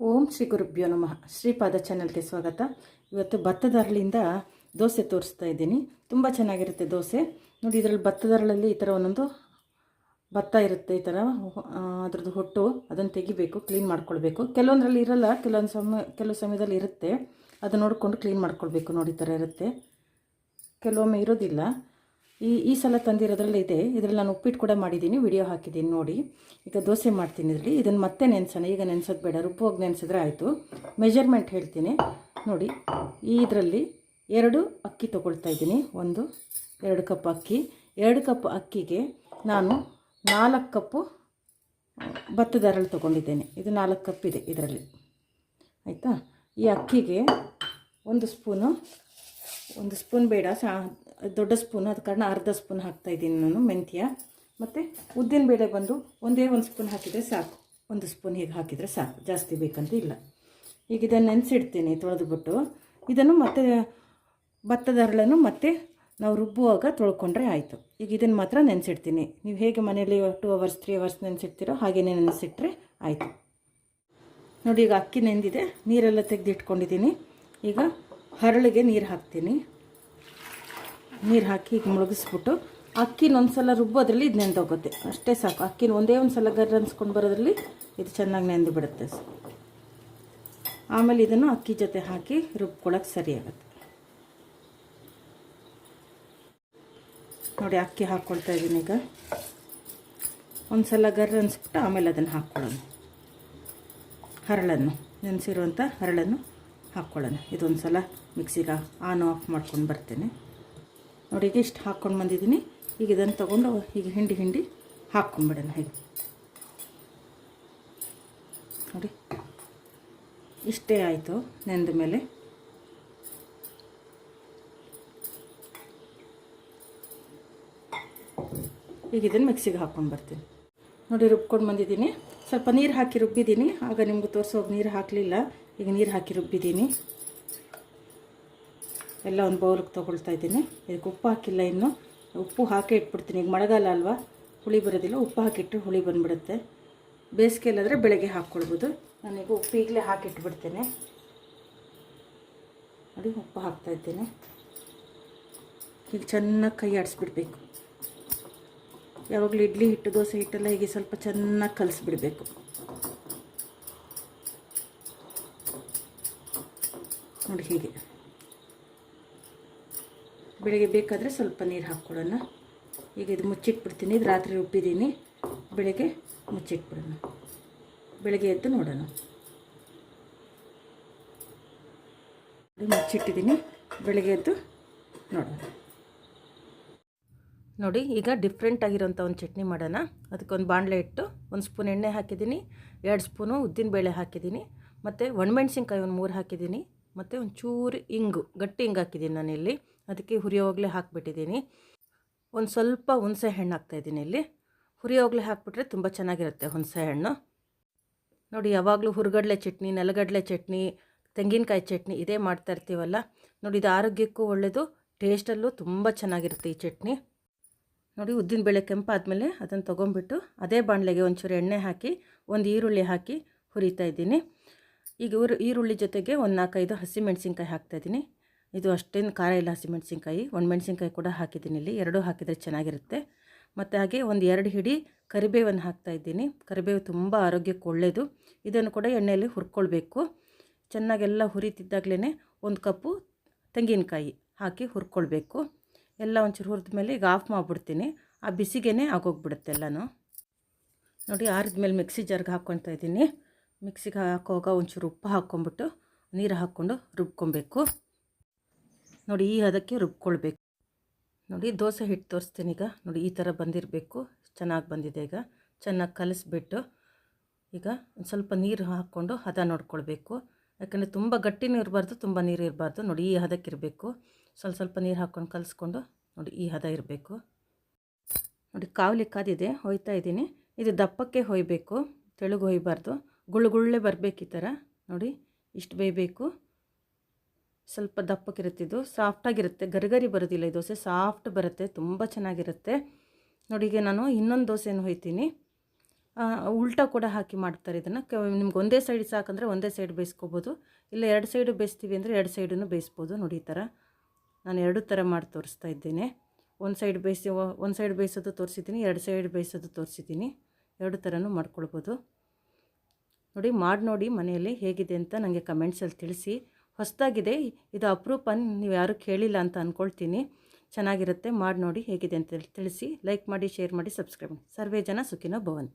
ಓಂ ಶ್ರೀ ಗುರುಭ್ಯೋ ನಮಃ. ಶ್ರೀಪಾದ ಚಾನಲ್ಗೆ ಸ್ವಾಗತ. ಇವತ್ತು ಭತ್ತದ ಅರಳಿಂದ ದೋಸೆ ತೋರಿಸ್ತಾ ಇದ್ದೀನಿ. ತುಂಬ ಚೆನ್ನಾಗಿರುತ್ತೆ ದೋಸೆ. ನೋಡಿ, ಇದರಲ್ಲಿ ಭತ್ತದ ಹರಳಲ್ಲಿ ಈ ಥರ ಒಂದೊಂದು ಭತ್ತ ಇರುತ್ತೆ, ಈ ಥರ. ಅದ್ರದ್ದು ಹೊಟ್ಟು, ಅದನ್ನು ತೆಗಿಬೇಕು, ಕ್ಲೀನ್ ಮಾಡ್ಕೊಳ್ಬೇಕು. ಕೆಲವೊಂದರಲ್ಲಿ ಇರಲ್ಲ, ಕೆಲವೊಂದು ಸಮಯ, ಕೆಲವು ಸಮಯದಲ್ಲಿ ಇರುತ್ತೆ. ಅದು ನೋಡಿಕೊಂಡು ಕ್ಲೀನ್ ಮಾಡ್ಕೊಳ್ಬೇಕು ನೋಡಿ, ಈ ಥರ ಇರುತ್ತೆ. ಕೆಲವೊಮ್ಮೆ ಇರೋದಿಲ್ಲ. ಈ ಈ ಸಲ ತಂದಿರೋದ್ರಲ್ಲಿ ಇದೆ. ಇದರಲ್ಲಿ ನಾನು ಉಪ್ಪಿಟ್ಟು ಕೂಡ ಮಾಡಿದ್ದೀನಿ. ವಿಡಿಯೋ ಹಾಕಿದ್ದೀನಿ, ನೋಡಿ. ಈಗ ದೋಸೆ ಮಾಡ್ತೀನಿ ಇದರಲ್ಲಿ. ಇದನ್ನು ಮತ್ತೆ ನೆನೆಸೋಣ. ಈಗ ನೆನೆಸೋದು ಬೇಡ. ರುಬ್ಬುವಾಗ ನೆನೆಸಿದ್ರೆ ಆಯಿತು. ಮೆಜರ್ಮೆಂಟ್ ಹೇಳ್ತೀನಿ. ನೋಡಿ, ಈ ಇದರಲ್ಲಿ ಎರಡು ಅಕ್ಕಿ ತೊಗೊಳ್ತಾ ಇದ್ದೀನಿ. ಒಂದು, ಎರಡು ಕಪ್ ಅಕ್ಕಿ. ಎರಡು ಕಪ್ ಅಕ್ಕಿಗೆ ನಾನು ನಾಲ್ಕು ಕಪ್ಪು ಭತ್ತದ ಅರಳು ತೊಗೊಂಡಿದ್ದೇನೆ. ಇದು ನಾಲ್ಕು ಕಪ್ ಇದೆ ಇದರಲ್ಲಿ. ಆಯಿತಾ? ಈ ಅಕ್ಕಿಗೆ ಒಂದು ಸ್ಪೂನು, ಒಂದು ಸ್ಪೂನ್ ಬೇಡ. ಸಾ ದೊಡ್ಡ ಸ್ಪೂನ್, ಅದ ಕಾರಣ ಅರ್ಧ ಸ್ಪೂನ್ ಹಾಕ್ತಾಯಿದ್ದೀನಿ ನಾನು, ಮೆಂತ್ಯ. ಮತ್ತು ಉದ್ದಿನ ಬೇಳೆ ಬಂದು ಒಂದೇ ಒಂದು ಸ್ಪೂನ್ ಹಾಕಿದರೆ ಸಾಕು. ಒಂದು ಸ್ಪೂನ್ ಹೀಗೆ ಹಾಕಿದರೆ ಸಾಕು. ಜಾಸ್ತಿ ಬೇಕಂತ ಇಲ್ಲ. ಈಗ ಇದನ್ನು ನೆನೆಸಿಡ್ತೀನಿ ತೊಳೆದುಬಿಟ್ಟು. ಇದನ್ನು ಮತ್ತೆ ಭತ್ತದ ಹರಳನ್ನು ಮತ್ತೆ ನಾವು ರುಬ್ಬುವಾಗ ತೊಳ್ಕೊಂಡ್ರೆ ಆಯಿತು. ಈಗ ಇದನ್ನು ಮಾತ್ರ ನೆನೆಸಿಡ್ತೀನಿ. ನೀವು ಹೇಗೆ ಮನೇಲಿ ಟು ಅವರ್ಸ್, ತ್ರೀ ಅವರ್ಸ್ ನೆನೆಸಿಡ್ತೀರೋ ಹಾಗೆಯೇ ನೆನೆಸಿಟ್ರೆ ಆಯಿತು. ನೋಡಿ, ಈಗ ಅಕ್ಕಿ ನೆಂದಿದೆ. ನೀರೆಲ್ಲ ತೆಗೆದಿಟ್ಕೊಂಡಿದ್ದೀನಿ. ಈಗ ಹರಳಿಗೆ ನೀರು ಹಾಕ್ತೀನಿ. ನೀರು ಹಾಕಿ ಈಗ ಮುಳುಗಿಸ್ಬಿಟ್ಟು ಅಕ್ಕಿನ ಒಂದು ಸಲ ರುಬ್ಬೋದ್ರಲ್ಲಿ ಇದು ನೆಂದೋಗುತ್ತೆ ಅಷ್ಟೇ ಸಾಕು. ಅಕ್ಕಿನ ಒಂದೇ ಒಂದು ಸಲ ಗರ್ ಅನ್ಸ್ಕೊಂಡು ಬರೋದ್ರಲ್ಲಿ ಇದು ಚೆನ್ನಾಗಿ ನೆಂದು ಬಿಡುತ್ತೆ. ಆಮೇಲೆ ಇದನ್ನು ಅಕ್ಕಿ ಜೊತೆ ಹಾಕಿ ರುಬ್ಕೊಳ್ಳೋಕೆ ಸರಿಯಾಗುತ್ತೆ ನೋಡಿ, ಅಕ್ಕಿ ಹಾಕ್ಕೊಳ್ತಾ ಇದ್ದೀನಿ ಈಗ. ಒಂದು ಸಲ ಗರ್ ಅನ್ಸ್ಬಿಟ್ಟು ಆಮೇಲೆ ಅದನ್ನು ಹಾಕ್ಕೊಳ್ಳೋಣ. ಹರಳನ್ನು ನೆನೆಸಿರುವಂಥ ಹರಳನ್ನು ಹಾಕ್ಕೊಳ್ಳೋಣ. ಇದೊಂದು ಸಲ ಮಿಕ್ಸಿಗೆ ಆನ್ ಆಫ್ ಮಾಡ್ಕೊಂಡು ಬರ್ತೇನೆ. ನೋಡಿ, ಈಗ ಇಷ್ಟು ಹಾಕ್ಕೊಂಡು ಬಂದಿದ್ದೀನಿ. ಈಗ ಇದನ್ನು ತೊಗೊಂಡು ಈಗ ಹಿಂಡಿ ಹಿಂಡಿ ಹಾಕ್ಕೊಂಬಿಡೋಣ, ಹೇಗೆ? ನೋಡಿ, ಇಷ್ಟೇ ಆಯಿತು ನೆಂದ ಮೇಲೆ. ಈಗ ಇದನ್ನು ಮಿಕ್ಸಿಗೆ ಹಾಕ್ಕೊಂಡು ಬರ್ತೀನಿ. ನೋಡಿ, ರುಬ್ಕೊಂಡು ಬಂದಿದ್ದೀನಿ. ಸ್ವಲ್ಪ ನೀರು ಹಾಕಿ ರುಬ್ಬಿದ್ದೀನಿ. ಆಗ ನಿಮ್ಗೆ ತೋರಿಸೋಗಿ ನೀರು ಹಾಕಲಿಲ್ಲ. ಈಗ ನೀರು ಹಾಕಿ ರುಬ್ಬಿದ್ದೀನಿ. ಎಲ್ಲ ಒಂದು ಬೌಲಿಗೆ ತೊಗೊಳ್ತಾ ಇದ್ದೀನಿ. ಇದಕ್ಕೆ ಉಪ್ಪು ಹಾಕಿಲ್ಲ ಇನ್ನು. ಉಪ್ಪು ಹಾಕಿ ಇಟ್ಬಿಡ್ತೀನಿ. ಈಗ ಮಳೆಗಾಲ ಅಲ್ವಾ? ಹುಳಿ ಬರೋದಿಲ್ಲ. ಉಪ್ಪು ಹಾಕಿಟ್ಟು ಹುಳಿ ಬಂದುಬಿಡುತ್ತೆ. ಬೇಸಿಗೆಯಲ್ಲಾದರೆ ಬೆಳಗ್ಗೆ ಹಾಕ್ಕೊಳ್ಬೋದು. ನಾನೀಗ ಉಪ್ಪು ಈಗಲೇ ಹಾಕಿಟ್ಬಿಡ್ತೇನೆ. ನೋಡಿ, ಉಪ್ಪು ಹಾಕ್ತಾ ಇದ್ದೇನೆ. ಈಗ ಚೆನ್ನಾಗಿ ಕೈ ಆಡಿಸ್ಬಿಡ್ಬೇಕು. ಯಾವಾಗಲೂ ಇಡ್ಲಿ ಹಿಟ್ಟು, ದೋಸೆ ಹಿಟ್ಟೆಲ್ಲ ಹೀಗೆ ಸ್ವಲ್ಪ ಚೆನ್ನಾಗಿ ಕಲಿಸ್ಬಿಡ್ಬೇಕು. ನೋಡಿ ಹೀಗೆ. ಬೆಳಿಗ್ಗೆ ಬೇಕಾದರೆ ಸ್ವಲ್ಪ ನೀರು ಹಾಕ್ಕೊಳ್ಳೋಣ. ಈಗ ಇದು ಮುಚ್ಚಿಟ್ಬಿಡ್ತೀನಿ, ಇದು ರಾತ್ರಿ ರುಬ್ಬಿದ್ದೀನಿ ಬೆಳಗ್ಗೆ ಮುಚ್ಚಿಟ್ಬಿಡೋಣ. ಬೆಳಗ್ಗೆ ಎದ್ದು ನೋಡೋಣ. ಮುಚ್ಚಿಟ್ಟಿದ್ದೀನಿ, ಬೆಳಗ್ಗೆ ಎದ್ದು ನೋಡೋಣ. ನೋಡಿ, ಈಗ ಡಿಫ್ರೆಂಟ್ ಆಗಿರೋಂಥ ಒಂದು ಚಟ್ನಿ ಮಾಡೋಣ. ಅದಕ್ಕೊಂದು ಬಾಣಲೆ ಇಟ್ಟು ಒಂದು ಸ್ಪೂನ್ ಎಣ್ಣೆ ಹಾಕಿದ್ದೀನಿ, ಎರಡು ಸ್ಪೂನು ಉದ್ದಿನಬೇಳೆ ಹಾಕಿದ್ದೀನಿ, ಮತ್ತು ಒಣಮೆಣ್ಸಿನ್ಕಾಯಿ ಒಂದು ಮೂರು ಹಾಕಿದ್ದೀನಿ, ಮತ್ತು ಒಂದು ಚೂರು ಇಂಗು, ಗಟ್ಟಿ ಇಂಗು ಹಾಕಿದ್ದೀನಿ ನಾನು ಇಲ್ಲಿ ಅದಕ್ಕೆ ಹುರಿಯೋವಾಗಲೇ ಹಾಕಿಬಿಟ್ಟಿದ್ದೀನಿ. ಒಂದು ಸ್ವಲ್ಪ ಹುಣಸೆ ಹಣ್ಣು ಹಾಕ್ತಾಯಿದ್ದೀನಿ ಇಲ್ಲಿ. ಹುರಿಯೋವಾಗಲೇ ಹಾಕಿಬಿಟ್ರೆ ತುಂಬ ಚೆನ್ನಾಗಿರುತ್ತೆ ಹುಣಸೆ ಹಣ್ಣು. ನೋಡಿ, ಯಾವಾಗಲೂ ಹುರುಗಡಲೆ ಚಟ್ನಿ, ನೆಲಗಡಲೆ ಚಟ್ನಿ, ತೆಂಗಿನಕಾಯಿ ಚಟ್ನಿ ಇದೇ ಮಾಡ್ತಾ ಇರ್ತೀವಲ್ಲ? ನೋಡಿ, ಇದು ಆರೋಗ್ಯಕ್ಕೂ ಒಳ್ಳೆಯದು ಟೇಸ್ಟಲ್ಲೂ ತುಂಬ ಚೆನ್ನಾಗಿರುತ್ತೆ ಈ ಚಟ್ನಿ. ನೋಡಿ ಉದ್ದಿನಬೇಳೆ ಕೆಂಪಾದಮೇಲೆ ಅದನ್ನು ತೊಗೊಂಬಿಟ್ಟು ಅದೇ ಬಾಣಲೆಗೆ ಒಂಚೂರು ಎಣ್ಣೆ ಹಾಕಿ, ಒಂದು ಈರುಳ್ಳಿ ಹಾಕಿ ಹುರಿತಾ ಇದ್ದೀನಿ. ಈಗ ಈರುಳ್ಳಿ ಜೊತೆಗೆ ಒಂದು ನಾಲ್ಕೈದು ಹಸಿಮೆಣಸಿನ್ಕಾಯಿ ಹಾಕ್ತಾಯಿದ್ದೀನಿ ಇದು ಅಷ್ಟೇನು ಖಾರ ಇಲ್ಲ ಹಸಿಮೆಣ್ಸಿನ್ಕಾಯಿ ಒಣಮೆಣ್ಸಿನ್ಕಾಯಿ ಕೂಡ ಹಾಕಿದ್ದೀನಿ ಇಲ್ಲಿ. ಎರಡೂ ಹಾಕಿದರೆ ಚೆನ್ನಾಗಿರುತ್ತೆ. ಮತ್ತು ಹಾಗೆ ಒಂದು ಎರಡು ಹಿಡಿ ಕರಿಬೇವನ್ನು ಹಾಕ್ತಾಯಿದ್ದೀನಿ ಕರಿಬೇವು ತುಂಬ ಆರೋಗ್ಯಕ್ಕೆ ಒಳ್ಳೆಯದು ಇದನ್ನು ಕೂಡ ಎಣ್ಣೆಯಲ್ಲಿ ಹುರ್ಕೊಳ್ಬೇಕು. ಚೆನ್ನಾಗೆಲ್ಲ ಹುರಿತಿದ್ದಾಗಲೇ ಒಂದು ಕಪ್ಪು ತೆಂಗಿನಕಾಯಿ ಹಾಕಿ ಹುರ್ಕೊಳ್ಬೇಕು. ಎಲ್ಲ ಒಂಚೂರು ಹುರಿದ ಮೇಲೆ ಈಗ ಆಫ್ ಮಾಡಿಬಿಡ್ತೀನಿ. ಆ ಬಿಸಿಗೆನೇ ಆಗೋಗ್ಬಿಡುತ್ತೆ ಎಲ್ಲನೂ. ನೋಡಿ ಆರಿದ ಮೇಲೆ ಮಿಕ್ಸಿ ಜಾರ್ಗೆ ಹಾಕ್ಕೊತಾ ಇದ್ದೀನಿ. ಮಿಕ್ಸಿಗೆ ಹಾಕುವಾಗ ಒಂಚೂರು ಉಪ್ಪು ಹಾಕ್ಕೊಂಬಿಟ್ಟು ನೀರು ಹಾಕ್ಕೊಂಡು ರುಬ್ಕೊಬೇಕು. ನೋಡಿ, ಈ ಹದಕ್ಕೆ ರುಬ್ಕೊಳ್ಬೇಕು. ನೋಡಿ, ದೋಸೆ ಹಿಟ್ಟು ತೋರಿಸ್ತೀನಿ ಈಗ. ನೋಡಿ, ಈ ಥರ ಬಂದಿರಬೇಕು. ಚೆನ್ನಾಗಿ ಬಂದಿದೆ ಈಗ. ಚೆನ್ನಾಗಿ ಕಲಿಸ್ಬಿಟ್ಟು ಈಗ ಒಂದು ಸ್ವಲ್ಪ ನೀರು ಹಾಕ್ಕೊಂಡು ಹದ ನೋಡ್ಕೊಳ್ಬೇಕು. ಯಾಕಂದರೆ ತುಂಬ ಗಟ್ಟಿನೂ ಇರಬಾರ್ದು, ತುಂಬ ನೀರು ಇರಬಾರ್ದು. ನೋಡಿ, ಈ ಹದಕ್ಕೆ ಇರಬೇಕು. ಸ್ವಲ್ಪ ಸ್ವಲ್ಪ ನೀರು ಹಾಕ್ಕೊಂಡು ಕಲಿಸ್ಕೊಂಡು ನೋಡಿ, ಈ ಹದ ಇರಬೇಕು. ನೋಡಿ, ಕಾವಲಿ ಕಾದಿದೆ, ಹೊಯ್ತಾ ಇದ್ದೀನಿ. ಇದು ದಪ್ಪಕ್ಕೆ ಹೊಯ್ಬೇಕು, ತೆಳುಗು ಹೊಯ್ಬಾರ್ದು. ಗುಳ್ಳುಗುಳ್ಳೆ ಬರಬೇಕು ಈ ಥರ. ನೋಡಿ, ಇಷ್ಟು ಬೇಯಬೇಕು. ಸ್ವಲ್ಪ ದಪ್ಪಕ್ಕಿರುತ್ತಿದ್ದು ಸಾಫ್ಟಾಗಿರುತ್ತೆ. ಗರಿಗರಿ ಬರೋದಿಲ್ಲ ಈ ದೋಸೆ. ಸಾಫ್ಟ್ ಬರುತ್ತೆ. ತುಂಬ ಚೆನ್ನಾಗಿರುತ್ತೆ. ನೋಡಿ, ಈಗ ನಾನು ಇನ್ನೊಂದು ದೋಸೆನ ಹೊಯ್ತೀನಿ. ಉಲ್ಟಾ ಕೂಡ ಹಾಕಿ ಮಾಡ್ತಾರೆ ಇದನ್ನು. ನಿಮ್ಗೆ ಒಂದೇ ಸೈಡ್ ಸಾಕಂದರೆ ಒಂದೇ ಸೈಡ್ ಬೇಯಿಸ್ಕೋಬೋದು. ಇಲ್ಲ, ಎರಡು ಸೈಡು ಬೇಯಿಸ್ತೀವಿ ಅಂದರೆ ಎರಡು ಸೈಡನ್ನು ಬೇಯಿಸ್ಬೋದು. ನೋಡಿ, ಈ ಥರ ನಾನು ಎರಡು ಥರ ಮಾಡಿ ತೋರಿಸ್ತಾ ಇದ್ದೇನೆ. ಒಂದು ಸೈಡ್ ಬೇಯಿಸಿ, ಒಂದು ಸೈಡ್ ಬೇಯಿಸೋದು ತೋರಿಸಿದ್ದೀನಿ. ಎರಡು ಸೈಡ್ ಬೇಯಿಸೋದು ತೋರಿಸಿದ್ದೀನಿ. ಎರಡು ಥರನೂ ಮಾಡ್ಕೊಳ್ಬೋದು. ನೋಡಿ, ಮಾಡಿ ನೋಡಿ ಮನೆಯಲ್ಲಿ ಹೇಗಿದೆ ಅಂತ ನನಗೆ ಕಮೆಂಟ್ಸಲ್ಲಿ ತಿಳಿಸಿ. ಹೊಸದಾಗಿದೆ. ಇದು ಅಪರೂಪ ನೀವು ಯಾರೂ ಕೇಳಿಲ್ಲ ಅಂತ ಅಂದ್ಕೊಳ್ತೀನಿ ಚೆನ್ನಾಗಿರುತ್ತೆ. ಮಾಡಿ ನೋಡಿ ಹೇಗಿದೆ ಅಂತ ತಿಳಿಸಿ. ಲೈಕ್ ಮಾಡಿ, ಶೇರ್ ಮಾಡಿ, ಸಬ್ಸ್ಕ್ರೈಬ್ ಮಾಡಿ. ಸರ್ವೇ ಜನ ಸುಖಿನೋ ಭವಂತು.